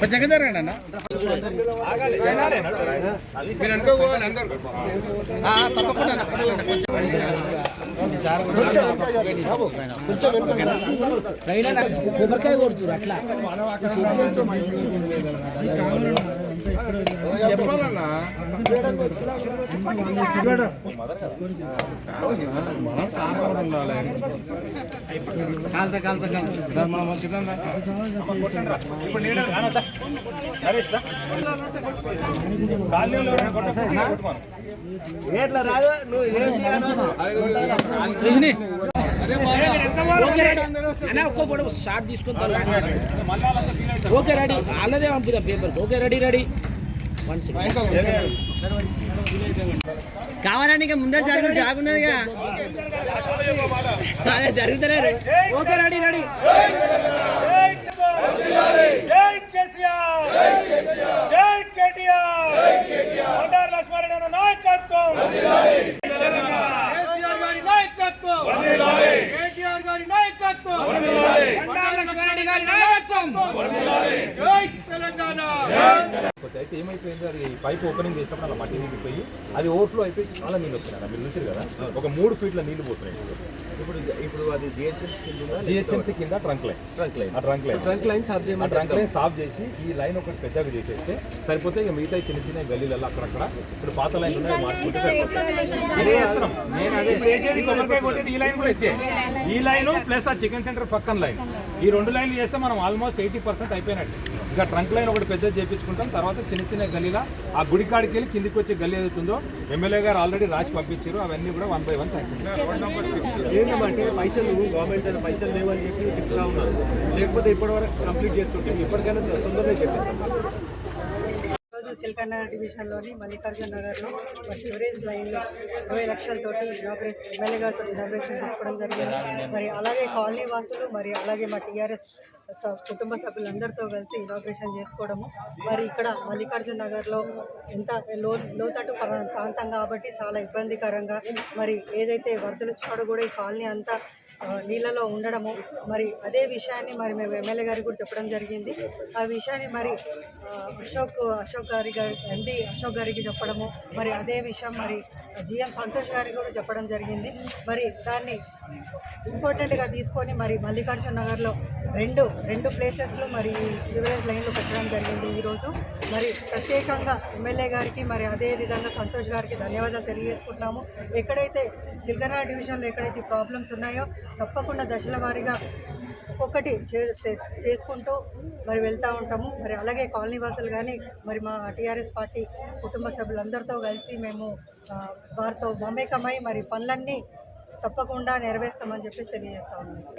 కొంచెం జరగండి అన్న ఆ, తప్పకుండా కొబ్బరికాయ కొడుతురు అట్లా. చెప్పాలన్నా? సామాన్ ఉండాలి కాల్త కాల్త మనం అన్న ఒక్క ఫోటో షార్ట్ తీసుకొని ఓకే రెడీ. వాళ్ళదే పంపుదాం paper. Okay ready ready. One second కావాలని ఇంకా ముందర జరుగు జాగున్నదిగా అదే జరుగుతలేరు ఓకే రెడీ రెడీ. నాయకత్వం. కేటీఆర్ గారి నాయకత్వం. బండారు లక్ష్మారెడ్డి గారి నాయకత్వం. జై తెలంగాణ. కాకపోతే అయితే ఏమైపోయింది? అది పైప్ ఓపెనింగ్ చేసినప్పుడు అలా మట్టి నిండిపోయి అది ఓవర్ఫ్లో అయిపోయి చాలా నీళ్ళు వస్తున్నాయి మీరు చూసారు కదా? ఒక మూడు ఫీట్ల నీళ్ళు పోతున్నాయి. ఇప్పుడు ఇప్పుడు అది జిహెచ్ఎంసీ కింద? జిహెచ్ఎంసీ కింద ట్రంక్ లైన్. Trunk line. ఆ ట్రంక్ లైన్. ట్రంక్ లైన్ సాఫ్ ఆ చేయమని ట్రంక్ లైన్ సాఫ్ చేసి ఈ లైన్ ఒకటి పెద్దగా చేసేస్తే సరిపోతే ఇక మిగతా చిన్న చిన్న గల్లీలలో అక్కడక్కడ ఇప్పుడు పాత లైన్ ఉన్నాయి మార్చుకుంటే సరిపోతుంది. ఈ లైన్ కూడా ఇచ్చే. ఈ లైన్ ప్లస్ ఆ చికెన్ సెంటర్ పక్కన లైన్. ఈ రెండు లైన్లు చేస్తే మనం ఆల్మోస్ట్ ఎయిటీ పర్సెంట్ అయిపోయినట్టు. ఇక ట్రంక్ లైన్ ఒకటి పెద్ద చేపించుకుంటాం. తర్వాత చిన్న చిన్న గల్లీల ఆ గుడి కాడికి వెళ్ళి కిందికి వచ్చే గల్లీ ఏదైతుందో ఎమ్మెల్యే గారు ఆల్రెడీ రాసి పంపించారు. అవన్నీ కూడా వన్ బై వన్ ఏంటంటే పైసలు గవర్నమెంట్ దగ్గర పైసలు లేవని చెప్పి చెప్తా ఉన్నారు. లేకపోతే ఇప్పటివరకు కంప్లీట్ చేస్తుంటే ఇప్పటికైనా తొందరగా చెప్పిస్తాం. రోజు చిలకన్న డివిజన్లోని మల్లికార్జున నగర్లో మరి స్టోరేజ్ లైన్లో ఇరవై లక్షలతోటి ఇనాగ్రేషన్ ఎమ్మెల్యే గారితో ఇనాగ్రేషన్ తీసుకోవడం జరిగింది. మరి అలాగే కాలనీ వాసులు మరి అలాగే మా టీఆర్ఎస్ కుటుంబ సభ్యులందరితో కలిసి ఇనాగ్రేషన్ చేసుకోవడము. మరి ఇక్కడ మల్లికార్జున నగర్లో ఎంత లో లోతట్టు ప్రాంతం కాబట్టి చాలా ఇబ్బందికరంగా మరి ఏదైతే వరదలు వచ్చాడో కూడా ఈ కాలనీ అంతా నీళ్ళలో ఉండడము. మరి అదే విషయాన్ని మరి మేము ఎమ్మెల్యే గారికి కూడా చెప్పడం జరిగింది. ఆ విషయాన్ని మరి అశోక్ అశోక్ గారి గారి ఎండి అశోక్ గారికి చెప్పడము. మరి అదే విషయం మరి జిఎం సంతోష్ గారికి కూడా చెప్పడం జరిగింది. మరి దాన్ని ఇంపార్టెంట్గా తీసుకొని మరి మల్లికార్జున నగర్లో రెండు రెండు ప్లేసెస్లో మరి సివరేజ్ లైన్లు పెట్టడం జరిగింది ఈరోజు మరి ప్రత్యేకంగా ఎమ్మెల్యే గారికి మరి అదే విధంగా సంతోష్ గారికి ధన్యవాదాలు తెలియజేసుకుంటున్నాము. ఎక్కడైతే సిల్గనా డివిజన్లో ఎక్కడైతే ప్రాబ్లమ్స్ ఉన్నాయో తప్పకుండా దశల వారీగా ఒక్కొక్కటి చే చేసుకుంటూ మరి వెళ్తూ ఉంటాము. మరి అలాగే కాలనీ వాసులు కానీ మరి మా టీఆర్ఎస్ పార్టీ కుటుంబ సభ్యులందరితో కలిసి మేము వారితో మమేకమై మరి పనులన్నీ తప్పకుండా నెరవేర్స్తామని చెప్పేసి తెలియజేస్తా ఉన్నాను.